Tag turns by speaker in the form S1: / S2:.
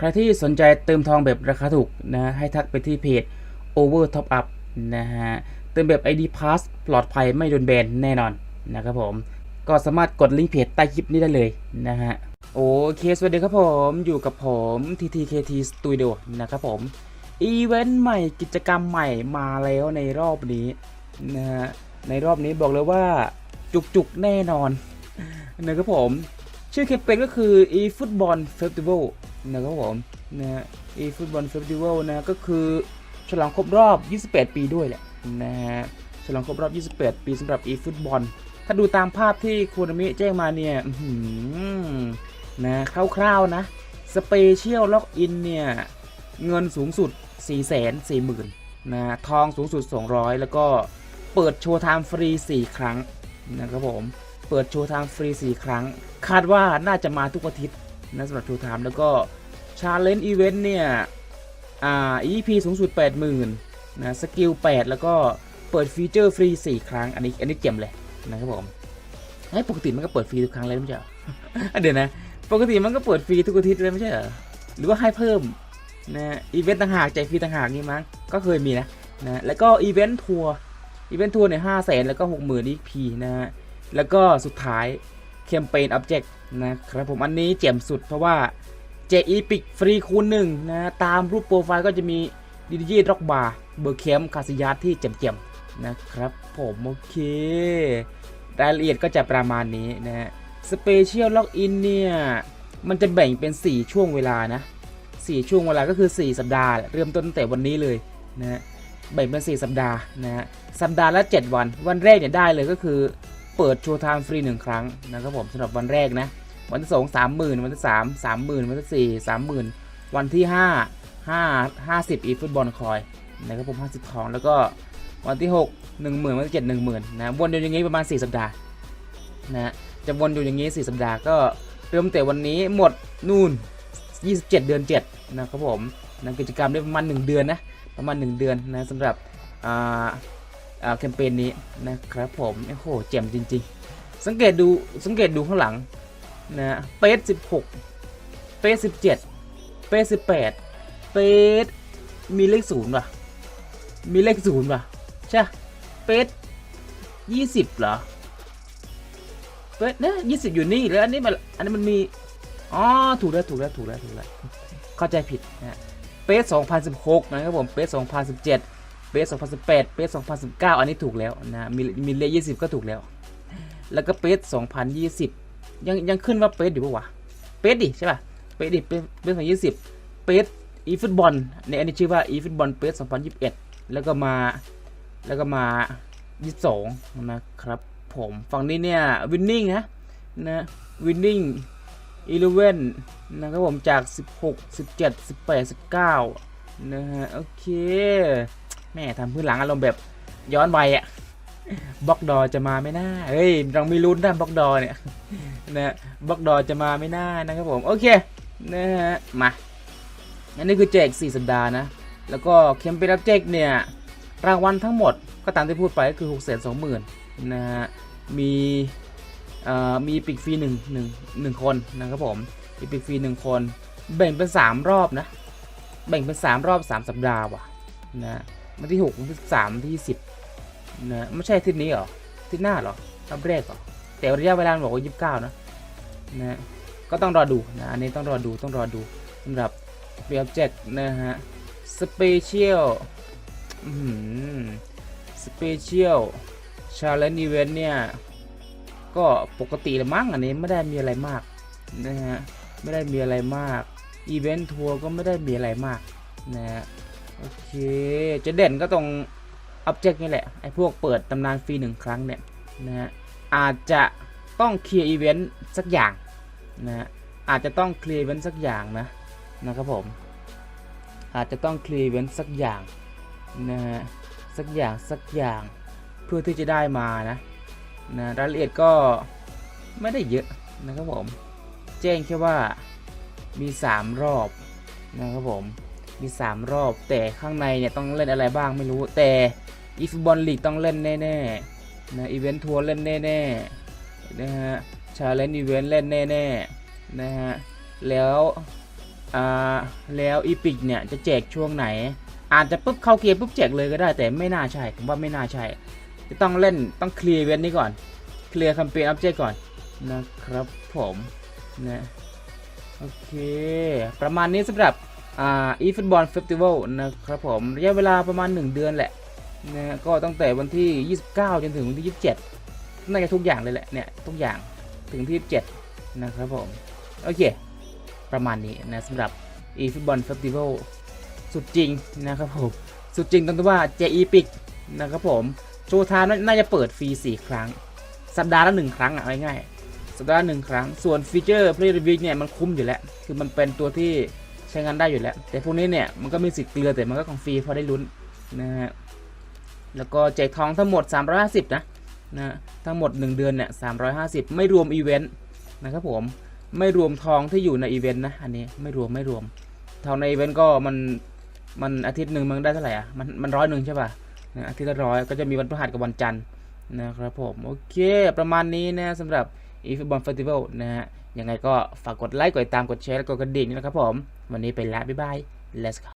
S1: ใครที่สนใจเติมทองแบบราคาถูกนะฮะให้ทักไปที่เพจ Over Top Up นะฮะเติมแบบ ID Pass ปลอดภัยไม่โดนแบนแน่นอนนะครับผม ก็สามารถกดลิงก์เพจใต้คลิปนี้ได้เลยนะฮะโอเค สวัสดีครับผมอยู่กับผม TTKT Studio นะครับผม อีเวนต์ใหม่กิจกรรมใหม่มาแล้วในรอบนี้นะฮะในรอบนี้บอกเลยว่าจุกๆแน่นอนนะครับผม ชื่อแคมเปญก็คือ eFootball Festival นะครับผมนะฮะ eFootball Festival นะก็คือฉลองครบรอบ 28 ปีด้วยแหละนะฮะฉลองครบรอบ 28 ปีสำหรับ eFootball ถ้าดูตามภาพที่คูนามิแจ้งมาเนี่ยนะคร่าวๆนะ Special Login เนี่ย เงินสูงสุด 4 4 0 0 0 0นะทองสูงสุด 200 แล้วก็เปิดโชว์ไทม์ฟรี 4 ครั้งนะครับผม เปิดโชว์ไทม์ฟรี 4 ครั้ง คาดว่าน่าจะมาทุกอาทิตย์ นะสำหรับโชว์ไทม์แล้วก็ชาเลนจ์อีเวนต์เนี่ย อ่า EP สูงสุด 80,000นะสกิล 8 แล้วก็เปิดฟีเจอร์ฟรี 4 ครั้ง อันนี้อันนี้เจ๋มเลยนะครับผมไอ้ปกติมันก็เปิดฟรีทุกครั้งเลยไม่ใช่เหรอเดี๋ยวนะ ปกติมันก็เปิดฟรีทุกอาทิตย์เลยไม่ใช่เหรอหรือว่าให้เพิ่มนะอีเวนต์ต่างหากแจกฟรีต่างหากนี่มั้งก็เคยมีนะนะแล้วก็อีเวนต์ทัวร์อีเวนต์ทัวร์เนี่ยห้าแสนแล้วก็หกหมื่นอีพีนะฮะแล้วก็สุดท้าย แคมเปญ Object นะครับผมอันนี้เจ๋มสุดเพราะว่าแจอีพิกฟรีคูณหนึ่งนะตามรูปโปรไฟล์ก็จะมีดิจิย็อกบาร์เบอร์เคมคาสิยาที่เจ๋มๆนะครับผมโอเค รายละเอียดก็จะประมาณนี้นะฮะสเปเชียลล็อกอินเนี่ย มันจะแบ่งเป็น 4 ช่วงเวลานะ 4 ช่วงเวลาก็คือ 4 สัปดาห์ เริ่มต้นตั้งแต่วันนี้เลยนะฮะแบ่งเป็น 4 สัปดาห์นะฮะสัปดาห์ละ 7 วัน วันแรกเนี่ยได้เลยก็คือ เปิดโชว์ไทม์ฟรี1ครั้งนะครับผมสำหรับวันแรกนะ วันที่สองสามหมื่นวันที่สามสามหมื่นวันที่สี่สามหมื่นวันที่ห้าห้าห้าสิบอีฟุตบอลคอยนะครับผมห้าสิบทองแล้วก็วันที่หกหนึ่งหมื่นวันที่เจ็ดหนึ่งหมื่นนะวนอยู่อย่างนี้ประมาณสี่สัปดาห์นะจะวนอยู่อย่างนี้สี่สัปดาห์ก็เริ่มแต่วันนี้หมดนู่น27เดือน7นะครับผมนะกิจกรรมได้ประมาณ1เดือนนะประมาณ1เดือนนะสำหรับอ่า แคมเปญนี้นะครับผมโอ้โหเจ๋มจริง ๆ สังเกตดูสังเกตดูข้างหลังนะเปส16เปส17เจ็ดเปส18เปสมีเลขศูนย์ป่ะ มีเลขศูนย์ป่ะ ใช่เปส20เหรอเปสเนี่ย20อยู่นี่แล้วอันนี้มันอันนี้มันมีอ๋อถูกแล้วถูกแล้วถูกแล้วถูกแล้วเข้าใจผิดนะฮะเปส2016นะครับผมเปส2017เจ็ด ปส2018เปส2019 อันนี้ถูกแล้วนะมีมีเลข20ก็ถูกแล้ว แล้วก็เปส2020 ยังยังขึ้นว่าเปสอยู่ปะวะเปสดิใช่ป่ะเปสดิเปส2020เปสอีฟุตบอลในอันนี้ชื่อว่าอีฟุตบอลเปส2021 แล้วก็มาแล้วก็มา 22 นะครับผมฝั่งนี้เนี่ยวินนิ่งนะนะวินนิ่งอีเลเวนนะครับผมจาก 16 17 18 19 นะฮะ โอเค แม่ทำพื้นหลังอารมณ์แบบย้อนวัยอะบล็อกดอจะมาไม่น่าเฮ้ยเรามีลุ้นนบล็อกดอเนี่ยนะบล็อกดอจะมาไม่น่านะครับผมโอเคนะฮะมาอันนี้คือแจก 4 สัปดาห์นะ แล้วก็เคมเปญรับแจกเนี่ยรางวัลทั้งหมดก็ตามที่พูดไปก็คือ 6 2 0 0 0 0นะฮะมีเอ่อมีปิกฟรีหนึ่งหนึ่งหนึ่งคนนะครับผมมีปิกฟรีหนึ่งคน แบ่งเป็นสามรอบนะ แบ่งเป็นสามรอบสามสัปดาห์ว่ะนะ วันที่หกวันที่สามวันที่สิบนะไม่ใช่ทิศนี้หรอทิศหน้าหรอรอบแรกหรอแต่ระยะเวลาบอกว่ายี่สิบเก้านะนะก็ต้องรอดูนะอันนี้ต้องรอดูต้องรอดูสำหรับเบียบเจ็นะฮะสเปเชียลสเปเชียลชาเลนจ์อีเวนต์เนี่ย ก็ปกติละมั้งอันนี้ไม่ได้มีอะไรมากนะฮะไม่ได้มีอะไรมากอีเวนต์ทัวร์ก็ไม่ได้มีอะไรมากนะฮะ โอเค จะเด่นก็ตรง Object นี่แหละ ไอ้พวกเปิดตำนานฟรีหนึ่งครั้งเนี่ยนะฮะ อาจจะต้องเคลียร์อีเวนต์สักอย่างนะฮะ อาจจะต้องเคลียร์อีเวนต์สักอย่างนะนะครับผม อาจจะต้องเคลียร์อีเวนต์สักอย่างนะฮะ สักอย่างสักอย่างเพื่อที่จะได้มานะนะรายละเอียดก็ไม่ได้เยอะนะครับผม แจ้งแค่ว่ามี 3 รอบนะครับผม มี 3 รอบ แต่ข้างในเนี่ยต้องเล่นอะไรบ้างไม่รู้ แต่อีฟบอลลีกต้องเล่นแน่ๆนะอีเวนต์ทัวร์เล่นแน่ๆนะฮะชาเลนจ์อีเวนต์เล่นแน่ๆนะฮะแล้วอ่าแล้วอีพิกเนี่ยจะแจกช่วงไหน อาจจะปุ๊บเข้าเกมปุ๊บแจกเลยก็ได้ แต่ไม่น่าใช่ผมว่าไม่น่าใช่จะต้องเล่นต้องเคลียร์เวนนี้ก่อน เคลียร์คัมเปญอัปเจก่อนนะครับผมนะโอเค ประมาณนี้สำหรับ อ่าอีฟุตบอลเฟสติวัลนะครับผมระยะเวลาประมาณ 1 เดือนแหละนะก็ตั้งแต่วันที่ 29 จนถึงวันที่ 27 น่าจะทุกอย่างเลยแหละเนี่ยทุกอย่างถึงที่ 27 นะครับผมโอเค ประมาณนี้นะสำหรับ e f o o t b a l Festival สุดจริงนะครับผม สุดจริงตรงที่ว่าเจอีพิกนะครับผม โชว์ทม์น่าจะเปิดฟรี 4 ครั้ง สัปดาห์ละหนึ่งครั้งอะเอาง่ายๆสัปดาห์ละหนึ่งครั้ง ส่วนฟีเจอร์ Play r e v i e w เนี่ยมันคุ้มอยู่แล้ว คือมันเป็นตัวที่ ใช้งานได้อยู่แล้ว แต่พวกนี้เนี่ยมันก็มีสิทธิ์เกลือแต่มันก็ของฟรีพอได้ลุ้นนะฮะแล้วก็แจกทองทั้งหมด 350 นะนะทั้งหมด 1 เดือนเนี่ย350 ไม่รวมอีเวนต์นะครับผมไม่รวมทองที่อยู่ในอีเวนต์นะอันนี้ไม่รวมไม่รวม ทองในอีเวนต์ก็มันมันอาทิตย์หนึ่งมันได้เท่าไหร่อะมันมันร้อยหนึ่งใช่ป่ะอาทิตย์ละร้อยก็จะมีวันพฤหัสกับวันจันทร์นะครับผมโอเคประมาณนี้นะสำหรับ e f o o t b a l Festival นะฮะยังไงก็ฝากกดไลค์กดติดตามกดแชร์และกดกระดิ่งนะครับผม วันนี้ไปแล้วบ๊ายบาย let's go